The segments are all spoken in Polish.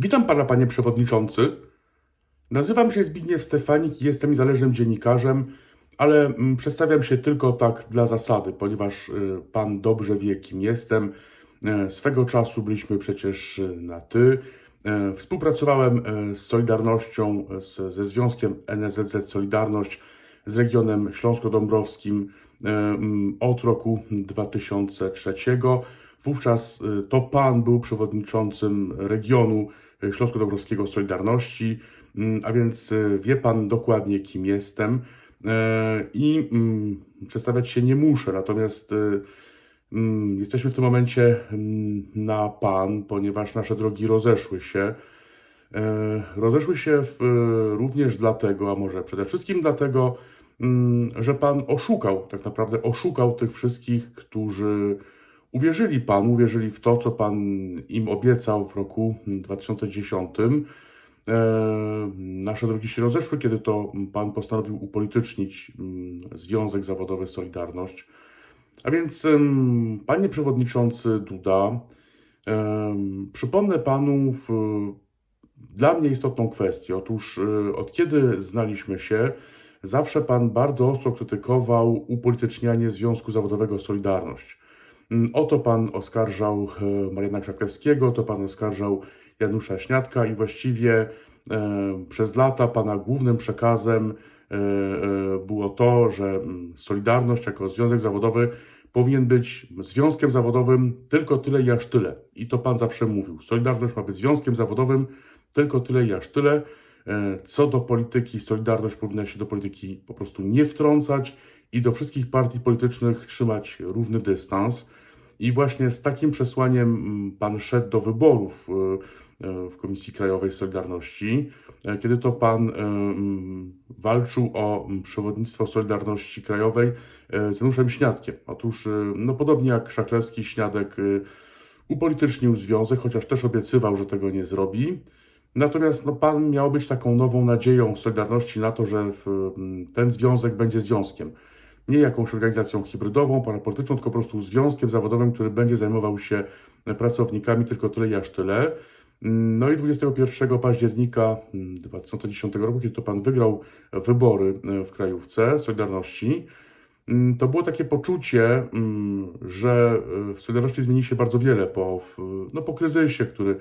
Witam pana, panie przewodniczący. Nazywam się Zbigniew Stefanik i jestem niezależnym dziennikarzem, ale mm, przedstawiam się tylko tak dla zasady, ponieważ y, pan dobrze wie, kim jestem. E, Swego czasu byliśmy przecież y, na ty. E, Współpracowałem e, z Solidarnością, ze Związkiem NSZZ Solidarność, z regionem śląsko-dąbrowskim mm, od roku 2003. Wówczas y, to pan był przewodniczącym regionu Śląsko-Dąbrowskiego Solidarności, mm, a więc y, wie pan dokładnie, kim jestem E, i mm, przedstawiać się nie muszę. Natomiast y, mm, jesteśmy w tym momencie na pan, ponieważ nasze drogi rozeszły się. E, Rozeszły się w, również dlatego, a może przede wszystkim dlatego, że Pan oszukał, tak naprawdę oszukał tych wszystkich, którzy uwierzyli Panu, uwierzyli w to, co Pan im obiecał w roku 2010. E, Nasze drogi się rozeszły, kiedy to Pan postanowił upolitycznić mm, Związek Zawodowy Solidarność. A więc, Panie Przewodniczący Duda, przypomnę Panu w, dla mnie istotną kwestię. Otóż y, od kiedy znaliśmy się, zawsze Pan bardzo ostro krytykował upolitycznianie Związku Zawodowego Solidarność. Mm, O to Pan oskarżał e, Mariana Krzaklewskiego, o to Pan oskarżał Janusza Śniadka i właściwie e, przez lata Pana głównym przekazem e, było to, że mm, Solidarność jako związek zawodowy powinien być związkiem zawodowym tylko tyle i aż tyle. I to Pan zawsze mówił. Solidarność ma być związkiem zawodowym tylko tyle i aż tyle. Co do polityki, Solidarność powinna się do polityki po prostu nie wtrącać i do wszystkich partii politycznych trzymać równy dystans. I właśnie z takim przesłaniem mm, pan szedł do wyborów e, e, w Komisji Krajowej Solidarności, e, kiedy to pan mm, walczył o mm, przewodnictwo Solidarności Krajowej z Januszem Śniadkiem. Otóż, no podobnie jak Szaklewski, Śniadek upolitycznił związek, chociaż też obiecywał, że tego nie zrobi. Natomiast no, pan miał być taką nową nadzieją Solidarności na to, że ten związek będzie związkiem. Nie jakąś organizacją hybrydową, parapolityczną, tylko po prostu związkiem zawodowym, który będzie zajmował się pracownikami tylko tyle i aż tyle. Mm, No i 21 października mm, 2010 roku, kiedy to pan wygrał wybory e, w krajówce Solidarności, mm, to było takie poczucie, mm, że e, w Solidarności zmieni się bardzo wiele po, no, po kryzysie, który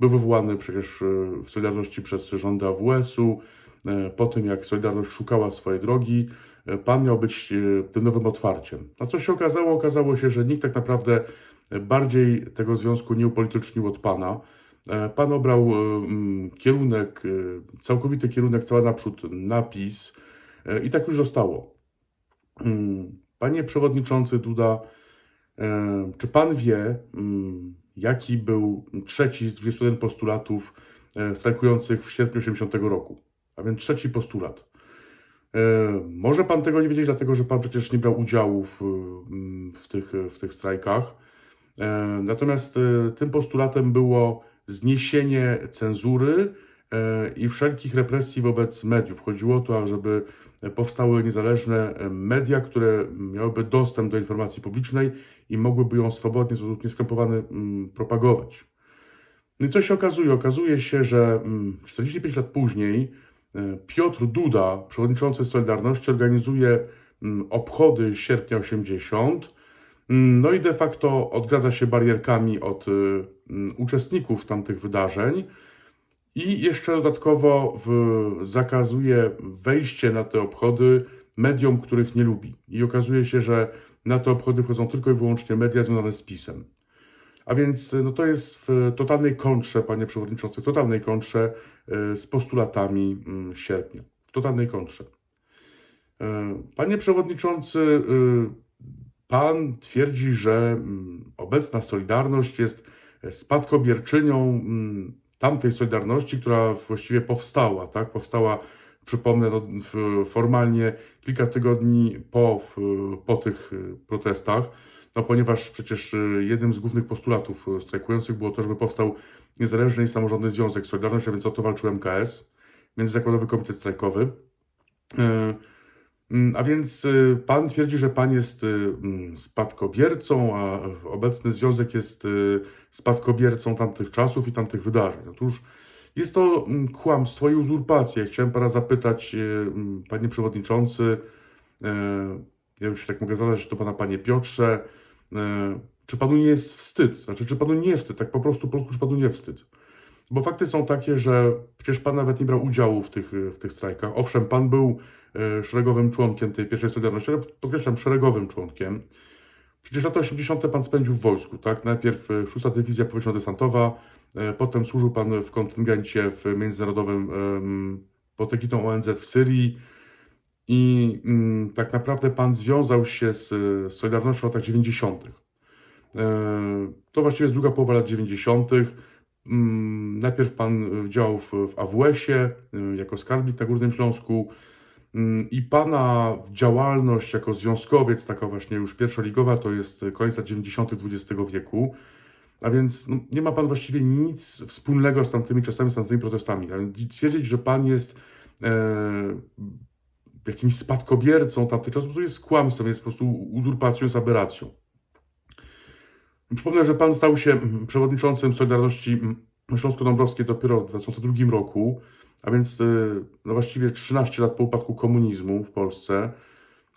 był wywołany przecież e, w Solidarności przez rządy AWS-u, po tym jak Solidarność szukała swojej drogi, pan miał być e, tym nowym otwarciem. A co się okazało? Okazało się, że nikt tak naprawdę bardziej tego związku nie upolitycznił od pana. E, Pan obrał e, kierunek, e, całkowity kierunek, cała naprzód napis e, i tak już zostało. Mm, Panie Przewodniczący Duda, e, czy Pan wie, mm, jaki był trzeci z 21 postulatów e, strajkujących w sierpniu 80 roku? A więc trzeci postulat. E, Może Pan tego nie wiedzieć, dlatego że Pan przecież nie brał udziału w, mm, w, tych, w tych strajkach. E, Natomiast e, tym postulatem było zniesienie cenzury i wszelkich represji wobec mediów. Chodziło o to, żeby powstały niezależne media, które miałyby dostęp do informacji publicznej i mogłyby ją swobodnie, w sposób nieskrępowany mm, propagować. No i co się okazuje? Okazuje się, że mm, 45 lat później Piotr Duda, przewodniczący Solidarności, organizuje mm, obchody sierpnia 80. Mm, No i de facto odgradza się barierkami od y, mm, uczestników tamtych wydarzeń i jeszcze dodatkowo w, zakazuje wejście na te obchody mediom, których nie lubi. I okazuje się, że na te obchody wchodzą tylko i wyłącznie media związane z PiSem. A więc no to jest w totalnej kontrze, panie przewodniczący, totalnej kontrze y, z postulatami mm, sierpnia. Totalnej kontrze. E, Panie przewodniczący, pan twierdzi, że mm, obecna Solidarność jest spadkobierczynią mm, tamtej Solidarności, która właściwie powstała, tak? Powstała, przypomnę, no, formalnie kilka tygodni po, po tych protestach, no ponieważ przecież y, jednym z głównych postulatów y, strajkujących było to, żeby powstał niezależny i samorządny związek Solidarność, a więc o to walczył MKS, Międzyzakładowy Komitet Strajkowy. Y, Mm, A więc pan twierdzi, że pan jest mm, spadkobiercą, a obecny związek jest spadkobiercą tamtych czasów i tamtych wydarzeń. Otóż jest to mm, kłamstwo i uzurpacja. Chciałem pana zapytać, panie przewodniczący, ja już tak mogę zadać do pana, panie Piotrze, czy panu nie jest wstyd? Znaczy, czy panu nie wstyd? Tak po prostu, po prostu, czy panu nie wstyd? Bo fakty są takie, że przecież pan nawet nie brał udziału w tych, w tych strajkach. Owszem, pan był e, szeregowym członkiem tej pierwszej Solidarności, ale podkreślam, szeregowym członkiem. Przecież lata 80. pan spędził w wojsku, tak? Najpierw e, 6. Dywizja Powietrzno-Desantowa, e, potem służył pan w kontyngencie w międzynarodowym pod egitą ONZ w Syrii i mm, tak naprawdę pan związał się z Solidarnością w latach 90. E, To właściwie jest druga połowa lat 90. Mm, Najpierw pan działał w, w AWS-ie y, jako skarbnik na Górnym Śląsku Mm, i pana działalność jako związkowiec, taka właśnie już pierwszoligowa, to jest koniec lat 90. XX wieku. A więc no, nie ma pan właściwie nic wspólnego z tamtymi czasami, z tamtymi protestami. A więc twierdzić, że pan jest e, jakimś spadkobiercą tamtych czasów, to jest kłamstwem, jest po prostu uzurpacją, jest aberracją. Przypomnę, że pan stał się mm, przewodniczącym Solidarności mm, Śląsko-Dąbrowskiej dopiero w 2002 roku, a więc y, no właściwie 13 lat po upadku komunizmu w Polsce.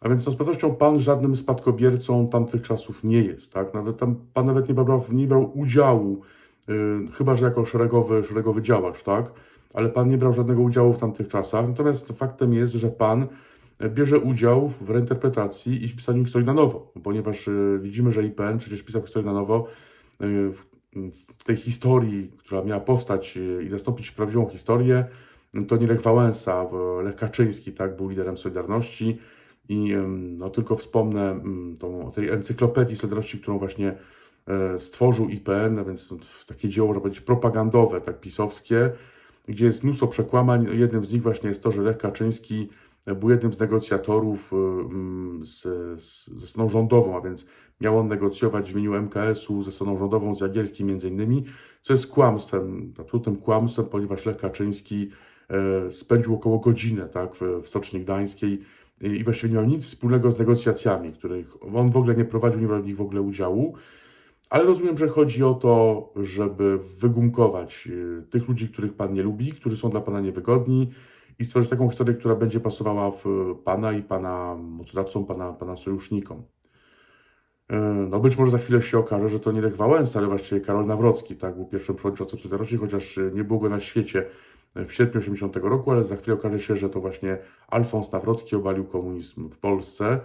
A więc no, z pewnością pan żadnym spadkobiercą tamtych czasów nie jest, tak? Nawet tam pan nawet nie brał, nie brał udziału, y, chyba że jako szeregowy, szeregowy działacz, tak? Ale pan nie brał żadnego udziału w tamtych czasach. Natomiast faktem jest, że pan bierze udział w reinterpretacji i w pisaniu historii na nowo, ponieważ y, widzimy, że IPN przecież pisał historię na nowo y, w, tej historii, która miała powstać i zastąpić prawdziwą historię, to nie Lech Wałęsa, Lech Kaczyński tak, był liderem Solidarności. I no, tylko wspomnę tą, o tej encyklopedii Solidarności, którą właśnie e, stworzył IPN, a więc to takie dzieło, można powiedzieć, propagandowe, tak pisowskie, gdzie jest mnóstwo przekłamań. Jednym z nich właśnie jest to, że Lech Kaczyński był jednym z negocjatorów y, mm, z, z, ze stroną rządową, a więc miał on negocjować w imieniu MKS-u ze stroną rządową, z Jagielskim między innymi, co jest kłamstwem, absolutnym kłamstwem, ponieważ Lech Kaczyński e, spędził około godzinę tak, w, w Stoczni Gdańskiej i właściwie nie miał nic wspólnego z negocjacjami, których on w ogóle nie prowadził, nie brał w nich w ogóle udziału. Ale rozumiem, że chodzi o to, żeby wygumkować y, tych ludzi, których Pan nie lubi, którzy są dla Pana niewygodni i stworzyć taką historię, która będzie pasowała w Pana i Pana mocodawcom, Pana, pana sojusznikom. E, No być może za chwilę się okaże, że to nie Lech Wałęsa, ale właściwie Karol Nawrocki, tak, był pierwszym przewodniczącym Solidarności, chociaż y, nie było go na świecie w sierpniu 80 roku, ale za chwilę okaże się, że to właśnie Alfons Nawrocki obalił komunizm w Polsce.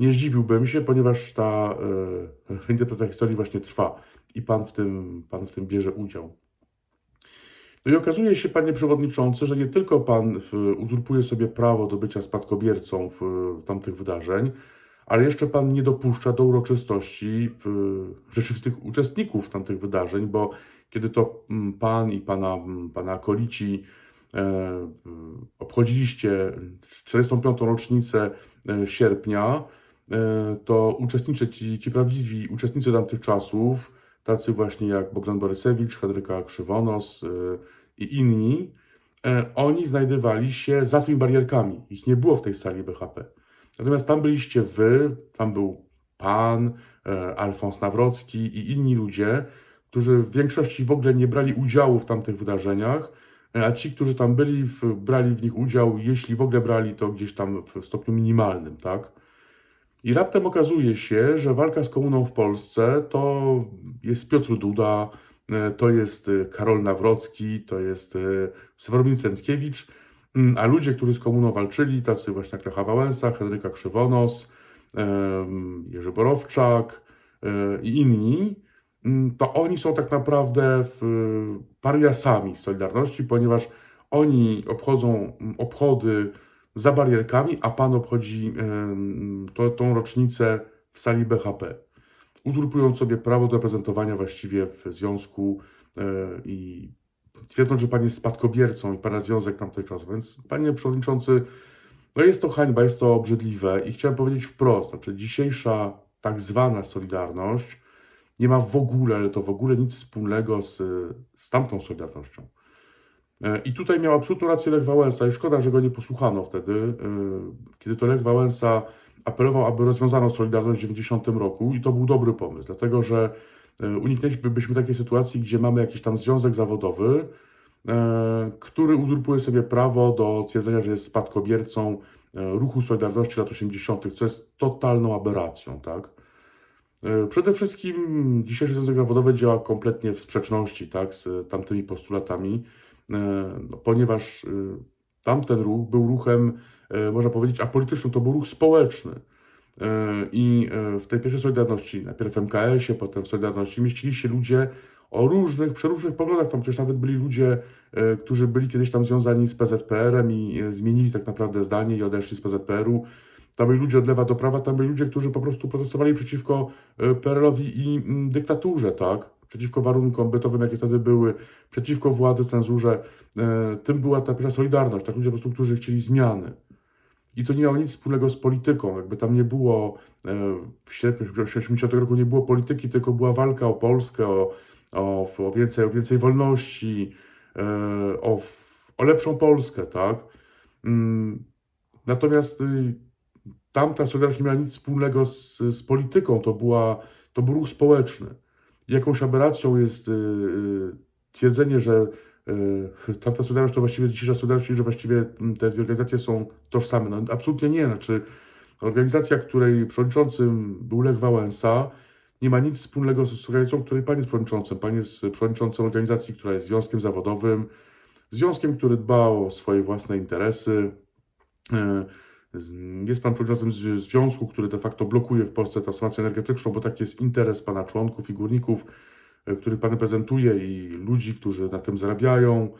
Nie zdziwiłbym się, ponieważ ta e, interpretacja historii właśnie trwa i pan w tym, pan w tym bierze udział. No i okazuje się, panie przewodniczący, że nie tylko pan uzurpuje sobie prawo do bycia spadkobiercą w, w tamtych wydarzeń, ale jeszcze pan nie dopuszcza do uroczystości rzeczywistych uczestników tamtych wydarzeń, bo kiedy to mm, pan i pana, mm, pana akolici e, obchodziliście 45. rocznicę e, sierpnia, to uczestniczy ci, ci prawdziwi uczestnicy tamtych czasów, tacy właśnie jak Bogdan Borysewicz, Henryka Krzywonos y, i inni, e, oni znajdowali się za tymi barierkami. Ich nie było w tej sali BHP. Natomiast tam byliście wy, tam był pan, e, Alfons Nawrocki i inni ludzie, którzy w większości w ogóle nie brali udziału w tamtych wydarzeniach, e, a ci, którzy tam byli, brali w nich udział, jeśli w ogóle brali, to gdzieś tam w stopniu minimalnym, tak? I raptem okazuje się, że walka z komuną w Polsce to jest Piotr Duda, e, to jest e, Karol Nawrocki, to jest e, Sławomir Cęckiewicz, mm, a ludzie, którzy z komuną walczyli, tacy właśnie jak Lecha Wałęsa, Henryka Krzywonos, Jerzy Borowczak i inni, mm, to oni są tak naprawdę pariasami Solidarności, ponieważ oni obchodzą obchody za barierkami, a pan obchodzi to, tą rocznicę w sali BHP, uzurpując sobie prawo do reprezentowania właściwie w związku e, i twierdząc, że pan jest spadkobiercą i pana związek tamtej czasu. Więc panie przewodniczący, no jest to hańba, jest to obrzydliwe i chciałem powiedzieć wprost, znaczy dzisiejsza tak zwana Solidarność nie ma w ogóle, ale to w ogóle nic wspólnego z, z tamtą Solidarnością. E, I tutaj miał absolutną rację Lech Wałęsa i szkoda, że go nie posłuchano wtedy, e, kiedy to Lech Wałęsa apelował, aby rozwiązano Solidarność w 90 roku i to był dobry pomysł, dlatego że e, uniknęlibyśmy takiej sytuacji, gdzie mamy jakiś tam związek zawodowy, który uzurpuje sobie prawo do twierdzenia, że jest spadkobiercą ruchu Solidarności lat 80., co jest totalną aberracją, tak? Przede wszystkim dzisiejszy związek zawodowy działa kompletnie w sprzeczności tak, z tamtymi postulatami, ponieważ e, tamten ruch był ruchem, e, można powiedzieć, apolitycznym, to był ruch społeczny. E, I e, w tej pierwszej Solidarności, najpierw w MKS-ie, potem w Solidarności, mieścili się ludzie o różnych, przeróżnych poglądach. Tam przecież nawet byli ludzie, e, którzy byli kiedyś tam związani z PZPR-em i e, zmienili tak naprawdę zdanie i odeszli z PZPR-u. Tam byli ludzie od lewa do prawa, tam byli ludzie, którzy po prostu protestowali przeciwko e, PRL-owi i mm, dyktaturze, tak? Przeciwko warunkom bytowym, jakie wtedy były, przeciwko władzy, cenzurze. E, Tym była ta pierwsza Solidarność, tak? Ludzie po prostu, którzy chcieli zmiany. I to nie miało nic wspólnego z polityką. Jakby tam nie było, e, w sierpniu 80 roku nie było polityki, tylko była walka o Polskę, o, o, o, więcej, o więcej wolności, e, o, o lepszą Polskę, tak? Mm, Natomiast y, tamta Solidarność nie miała nic wspólnego z, z polityką, to, była, to był ruch społeczny. Jakąś aberracją jest y, y, twierdzenie, że y, tamta Solidarność to właściwie dzisiejsza Solidarność, czyli że właściwie mm, te dwie organizacje są tożsame. No, absolutnie nie. Znaczy, organizacja, której przewodniczącym był Lech Wałęsa, nie ma nic wspólnego z organizacją, której pan jest przewodniczącym. Pan jest przewodniczącym organizacji, która jest związkiem zawodowym, związkiem, który dba o swoje własne interesy. Jest pan przewodniczącym związku, który de facto blokuje w Polsce transformację energetyczną, bo taki jest interes pana członków i górników, e, których pan reprezentuje i ludzi, którzy na tym zarabiają.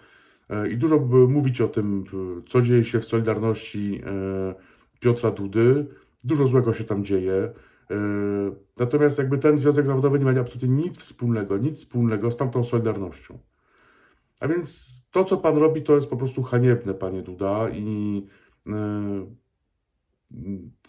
E, I dużo by mówić o tym, co dzieje się w Solidarności e, Piotra Dudy. Dużo złego się tam dzieje. Natomiast jakby ten związek zawodowy nie ma absolutnie nic wspólnego, nic wspólnego z tamtą Solidarnością. A więc to, co pan robi, to jest po prostu haniebne, panie Duda. I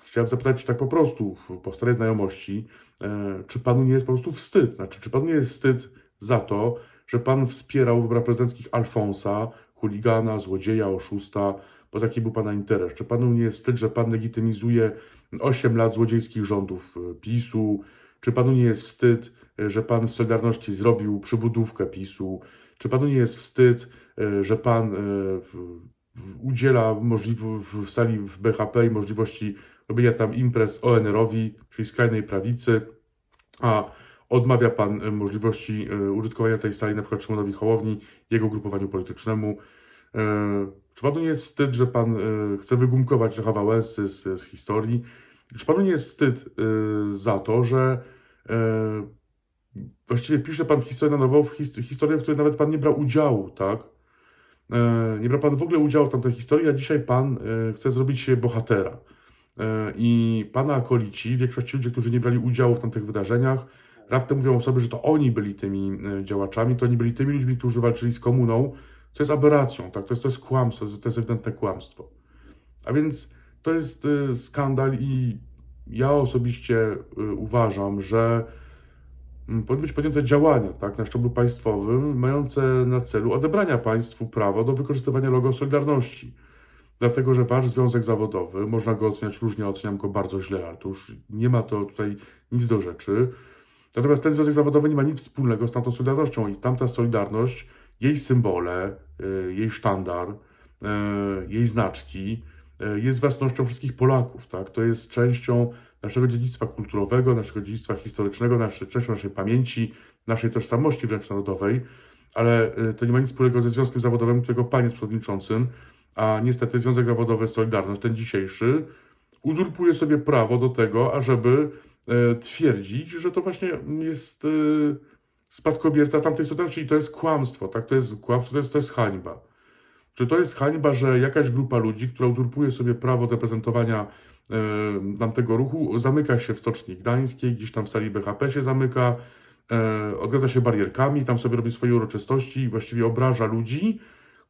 chciałem zapytać tak po prostu, po starej znajomości, e, czy panu nie jest po prostu wstyd? Znaczy, czy panu nie jest wstyd za to, że pan wspierał w wyborach prezydenckich Alfonsa, chuligana, złodzieja, oszusta, bo taki był pana interes? Czy panu nie jest wstyd, że pan legitymizuje 8 lat złodziejskich rządów e, PiSu? Czy panu nie jest wstyd, e, że pan z Solidarności zrobił przybudówkę PiSu? Czy panu nie jest wstyd, że pan udziela w sali w BHP możliwości robienia tam imprez ONR-owi, czyli skrajnej prawicy, a odmawia pan e, możliwości e, użytkowania tej sali na przykład Szymonowi Hołowni, jego grupowaniu politycznemu. E, Czy panu nie jest wstyd, że pan chce wygumkować Lecha Wałęsy z, z historii? Czy panu nie jest wstyd za to, że właściwie pisze pan historię na nowo, w his- historię, w której nawet pan nie brał udziału, tak? E, Nie brał pan w ogóle udziału w tamtej historii, a dzisiaj pan e, chce zrobić się bohatera. E, I pana akolici, w większości ludzie, którzy nie brali udziału w tamtych wydarzeniach, raptem mówią o sobie, że to oni byli tymi działaczami, to oni byli tymi ludźmi, którzy walczyli z komuną, co jest aberracją, tak? To jest, to jest kłamstwo, to jest, ewidentne kłamstwo. A więc to jest skandal i ja osobiście uważam, że powinny być podjęte działania tak, na szczeblu państwowym, mające na celu odebrania państwu prawa do wykorzystywania logo Solidarności. Dlatego, że wasz związek zawodowy, można go oceniać różnie, oceniam go bardzo źle, ale to już nie ma to tutaj nic do rzeczy. Natomiast ten związek zawodowy nie ma nic wspólnego z tamtą Solidarnością i tamta Solidarność, jej symbole, y, jej sztandar, y, jej znaczki y, jest własnością wszystkich Polaków, tak? To jest częścią naszego dziedzictwa kulturowego, naszego dziedzictwa historycznego, naszej, częścią naszej pamięci, naszej tożsamości wręcz narodowej, ale y, to nie ma nic wspólnego ze związkiem zawodowym, którego pan jest przewodniczącym, a niestety Związek Zawodowy Solidarność, ten dzisiejszy, uzurpuje sobie prawo do tego, ażeby e, twierdzić, że to właśnie jest e, spadkobierca tamtej Solidarności i to jest kłamstwo, tak? To jest kłamstwo, to jest, to jest hańba. Czy to jest hańba, że jakaś grupa ludzi, która uzurpuje sobie prawo do reprezentowania e, tamtego ruchu, zamyka się w Stoczni Gdańskiej, gdzieś tam w sali BHP się zamyka, e, się barierkami, tam sobie robi swoje uroczystości i właściwie obraża ludzi,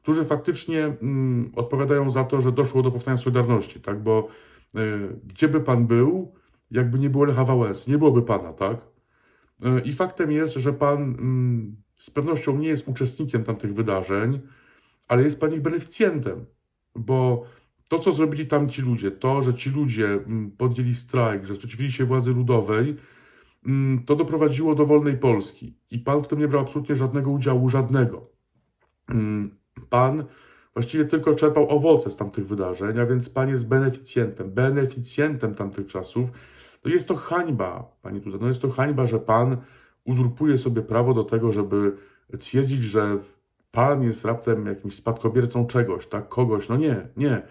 którzy faktycznie mm, odpowiadają za to, że doszło do powstania Solidarności, tak? Bo e, gdzie by pan był, jakby nie było Lecha Wałęsy, nie byłoby pana, tak? E, I faktem jest, że pan mm, z pewnością nie jest uczestnikiem tamtych wydarzeń, ale jest pan ich beneficjentem, bo to, co zrobili tamci ludzie, to, że ci ludzie mm, podjęli strajk, że sprzeciwili się władzy ludowej, mm, to doprowadziło do wolnej Polski. I pan w tym nie brał absolutnie żadnego udziału, żadnego. Mm, Pan właściwie tylko czerpał owoce z tamtych wydarzeń, a więc pan jest beneficjentem, beneficjentem tamtych czasów. No jest to hańba, panie Duda, no jest to hańba, że pan uzurpuje sobie prawo do tego, żeby twierdzić, że pan jest raptem jakimś spadkobiercą czegoś, tak, kogoś. No nie, nie.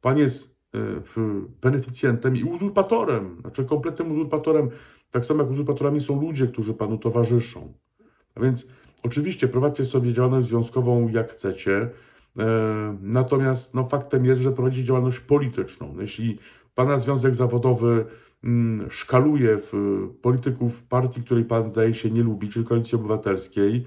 Pan jest w- beneficjentem i uzurpatorem, znaczy kompletnym uzurpatorem, tak samo jak uzurpatorami są ludzie, którzy panu towarzyszą. A więc oczywiście prowadźcie sobie działalność związkową jak chcecie, e, natomiast no, faktem jest, że prowadzicie działalność polityczną. No, Jeśli pana związek zawodowy mm, szkaluje w polityków partii, której pan zdaje się nie lubi, czyli Koalicji Obywatelskiej,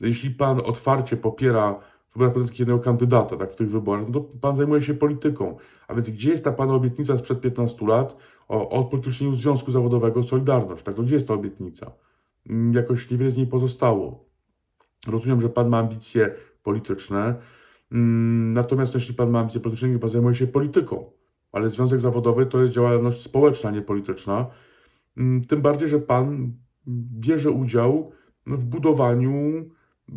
jeśli pan otwarcie popiera w wyborach jednego kandydata tak, w tych wyborach, no to pan zajmuje się polityką. A więc gdzie jest ta pana obietnica sprzed 15 lat o o odpolitycznieniu związku zawodowego Solidarność? Tak? No, gdzie jest ta obietnica? Mm, Jakoś niewiele z niej pozostało. Rozumiem, że pan ma ambicje polityczne, mm, natomiast jeśli pan ma ambicje polityczne, niech pan zajmuje się polityką. Ale związek zawodowy to jest działalność społeczna, nie polityczna. Mm, Tym bardziej, że pan bierze udział w budowaniu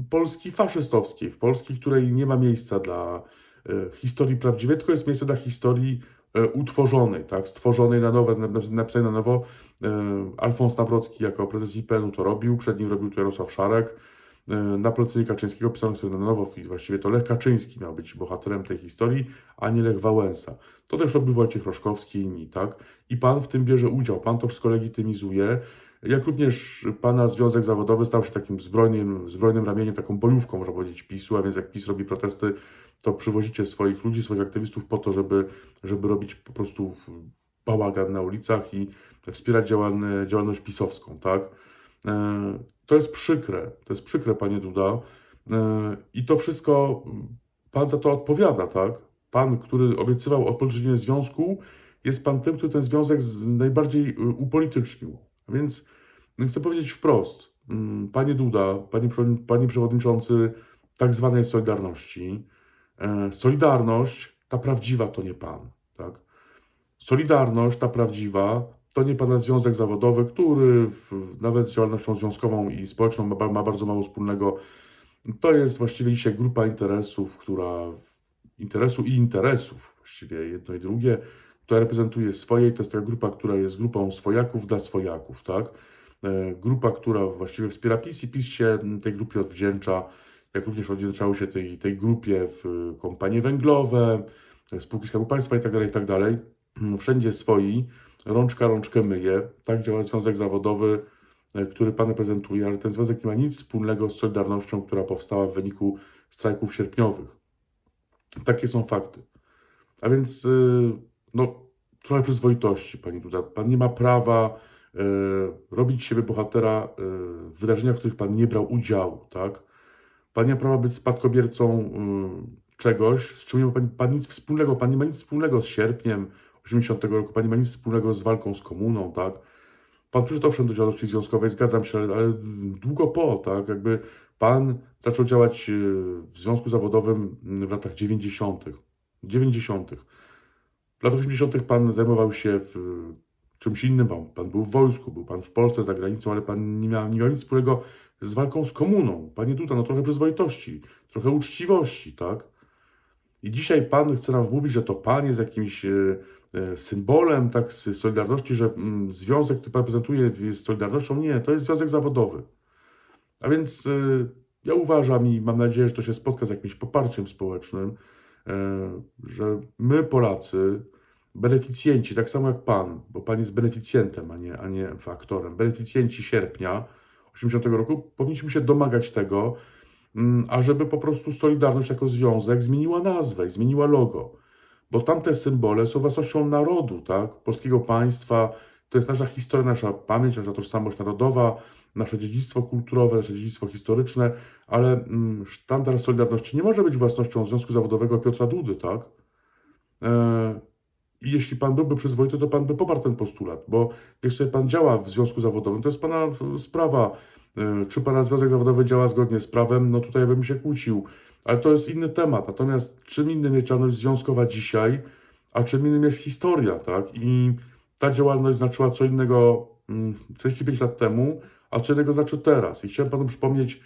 Polski faszystowskiej, w Polski, której nie ma miejsca dla e, historii prawdziwej, tylko jest miejsce dla historii e, utworzonej, tak, stworzonej na nowo, na- na- napisanej na nowo. E, Alfons Nawrocki jako prezes IPN-u to robił, przed nim robił to Jarosław Szarek. Na polecenie Kaczyńskiego pisano sobie na nowo właściwie to Lech Kaczyński miał być bohaterem tej historii, a nie Lech Wałęsa. To też robił Wojciech Roszkowski i inni, tak? I pan w tym bierze udział, pan to wszystko legitymizuje, jak również pana związek zawodowy stał się takim zbrojnym, zbrojnym ramieniem, taką bojówką, można powiedzieć, PiSu, a więc jak PiS robi protesty, to przywozicie swoich ludzi, swoich aktywistów po to, żeby, żeby robić po prostu bałagan na ulicach i wspierać działalne, działalność pisowską, tak? E, To jest przykre, to jest przykre, panie Duda. E, I to wszystko pan za to odpowiada, tak? Pan, który obiecywał odpolitycznienie związku, jest pan tym, który ten związek najbardziej y, upolitycznił. Więc chcę powiedzieć wprost, mm, panie Duda, panie, panie przewodniczący tak zwanej Solidarności, e, Solidarność, ta prawdziwa, to nie pan, tak? Solidarność, ta prawdziwa, to nie pana związek zawodowy, który w, nawet z działalnością związkową i społeczną ma, ma bardzo mało wspólnego. To jest właściwie dzisiaj grupa interesów, która interesu i interesów, właściwie jedno i drugie, która reprezentuje swoje, to jest taka grupa, która jest grupą swojaków dla swojaków, tak? E, Grupa, która właściwie wspiera PiS i PiS się tej grupie odwdzięcza, jak również odwdzięczały się tej, tej grupie w e, kompanie węglowe, e, spółki Skarbu Państwa i tak dalej, i tak dalej. Wszędzie swoi, rączka rączkę myje. Tak działa związek zawodowy, który pan reprezentuje, ale ten związek nie ma nic wspólnego z Solidarnością, która powstała w wyniku strajków sierpniowych. Takie są fakty. A więc, no, trochę przyzwoitości, pani Duda. Pan nie ma prawa y, robić siebie bohatera y, w wydarzeniach, w których pan nie brał udziału, tak? Pan nie ma prawa być spadkobiercą y, czegoś, z czym nie ma pan, pan nic wspólnego. Pan nie ma nic wspólnego z sierpniem 80 roku, pan nie ma nic wspólnego z walką z komuną, tak? Pan przyszedł owszem do działalności związkowej, zgadzam się, ale, ale długo po, tak? Jakby pan zaczął działać y, w związku zawodowym w latach 90. 90. W latach 80. pan zajmował się czymś innym, pan, pan był w wojsku, był pan w Polsce, za granicą, ale pan nie miał, nie miał nic wspólnego z walką z komuną. Panie Duda, no trochę przyzwoitości, trochę uczciwości, tak? I dzisiaj pan chce nam wmówić, że to pan jest jakimś e, e, symbolem tak, Solidarności, że mm, związek, który pan prezentuje, jest Solidarnością. Nie, to jest związek zawodowy. A więc e, ja uważam i mam nadzieję, że to się spotka z jakimś poparciem społecznym, że my, Polacy, beneficjenci, tak samo jak pan, bo pan jest beneficjentem, a nie, a nie faktorem, beneficjenci sierpnia 80 roku, powinniśmy się domagać tego, mm, ażeby po prostu Solidarność jako związek zmieniła nazwę i zmieniła logo. Bo tamte symbole są własnością narodu, tak? Polskiego państwa. To jest nasza historia, nasza pamięć, nasza tożsamość narodowa, nasze dziedzictwo kulturowe, nasze dziedzictwo historyczne, ale mm, sztandar Solidarności nie może być własnością Związku Zawodowego Piotra Dudy, tak? E, I jeśli pan byłby przyzwoity, to pan by poparł ten postulat, bo jak sobie pan działa w związku zawodowym, to jest pana sprawa. E, Czy pana związek zawodowy działa zgodnie z prawem? No tutaj bym się kłócił, ale to jest inny temat. Natomiast czym innym jest działalność związkowa dzisiaj, a czym innym jest historia, tak? I ta działalność znaczyła co innego mm, 45 lat temu, a co innego znaczy teraz. I chciałem panu przypomnieć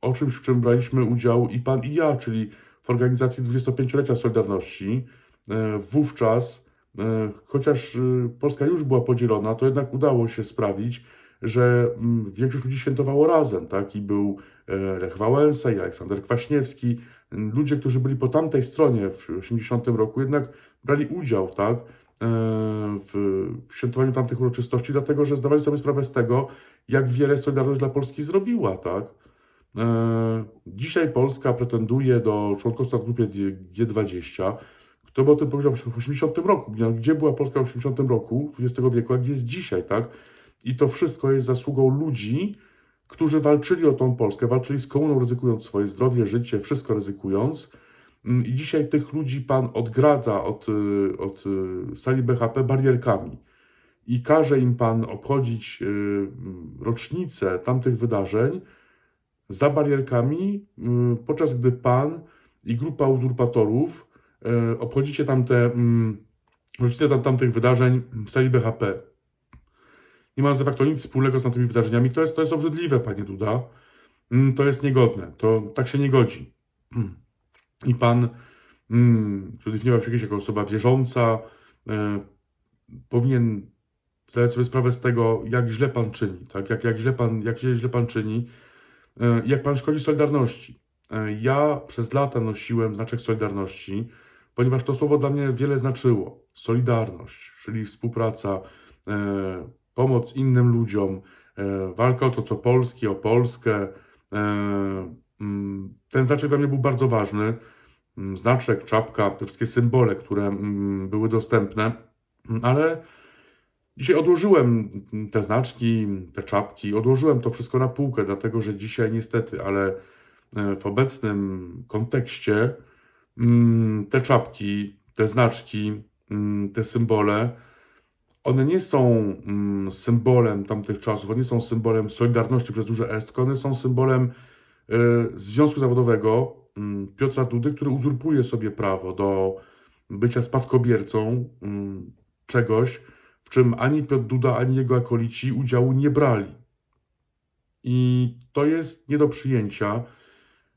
o czymś, w czym braliśmy udział i pan, i ja, czyli w organizacji 25-lecia Solidarności. E, Wówczas, e, chociaż e, Polska już była podzielona, to jednak udało się sprawić, że mm, większość ludzi świętowało razem, tak? I był e, Lech Wałęsa i Aleksander Kwaśniewski. Mm, Ludzie, którzy byli po tamtej stronie w 80 roku, jednak brali udział, tak? E, W, świętowaniu tamtych uroczystości, dlatego że zdawali sobie sprawę z tego, jak wiele Solidarność dla Polski zrobiła, tak? E, Dzisiaj Polska pretenduje do członkostwa w grupie G20. Kto by o tym powiedział w 80 roku? Gdzie- Gdzie była Polska w 80 roku XX wieku, jak jest dzisiaj, tak? I to wszystko jest zasługą ludzi, którzy walczyli o tą Polskę, walczyli z komuną, ryzykując swoje zdrowie, życie, wszystko ryzykując. I dzisiaj tych ludzi pan odgradza od, y, od y, sali BHP barierkami i każe im pan obchodzić y, rocznicę tamtych wydarzeń za barierkami, podczas gdy pan i grupa uzurpatorów obchodzicie tamte rocznicę tam, tamtych wydarzeń w sali BHP. Nie ma de facto nic wspólnego z tamtymi wydarzeniami. To jest, to jest obrzydliwe, panie Duda. Mm, To jest niegodne. To tak się nie godzi. I pan, mm, który definiował się kiedyś jako osoba wierząca, e, powinien zdawać sobie sprawę z tego, jak źle pan czyni, tak? Jak, jak, źle pan, jak źle pan czyni, e, jak pan szkodzi Solidarności. E, Ja przez lata nosiłem znaczek Solidarności, ponieważ to słowo dla mnie wiele znaczyło. Solidarność, czyli współpraca, pomoc innym ludziom, walka o to, co polskie, o Polskę. Mm, Ten znaczek dla mnie był bardzo ważny. Mm, Znaczek, czapka, te wszystkie symbole, które mm, były dostępne, ale dzisiaj odłożyłem te znaczki, te czapki, odłożyłem to wszystko na półkę, dlatego że dzisiaj niestety, ale e, w obecnym kontekście te czapki, te znaczki, te symbole, one nie są symbolem tamtych czasów, one nie są symbolem Solidarności przez duże S, tylko one są symbolem Związku Zawodowego mm, Piotra Dudy, który uzurpuje sobie prawo do bycia spadkobiercą mm, czegoś, w czym ani Piotr Duda, ani jego akolici udziału nie brali. I to jest nie do przyjęcia,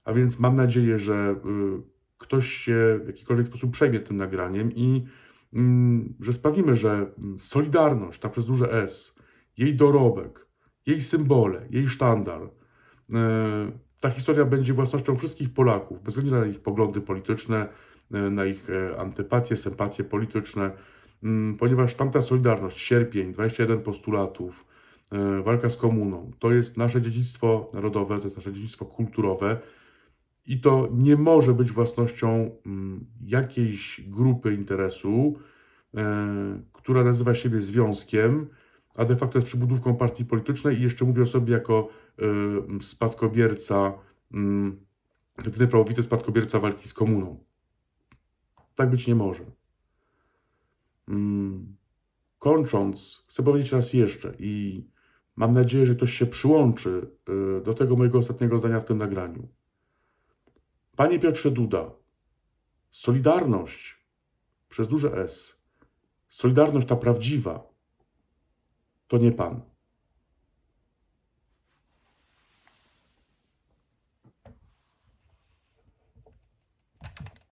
a więc mam nadzieję, że y, ktoś się w jakikolwiek sposób przejmie tym nagraniem i mm, że sprawimy, że Solidarność, ta przez duże S, jej dorobek, jej symbole, jej sztandar, y, ta historia będzie własnością wszystkich Polaków, bez względu na ich poglądy polityczne, y, na ich e, antypatie, sympatie polityczne, mm, ponieważ tamta Solidarność, sierpień, 21 postulatów, e, walka z komuną, to jest nasze dziedzictwo narodowe, to jest nasze dziedzictwo kulturowe i to nie może być własnością mm, jakiejś grupy interesu, e, która nazywa siebie związkiem, a de facto jest przybudówką partii politycznej i jeszcze mówi o sobie jako e, spadkobierca, mm, jedyny prawowity spadkobierca walki z komuną. Tak być nie może. Mm, Kończąc, chcę powiedzieć raz jeszcze i mam nadzieję, że ktoś się przyłączy y, do tego mojego ostatniego zdania w tym nagraniu. Panie Piotrze Duda, Solidarność przez duże S, Solidarność ta prawdziwa, to nie Pan.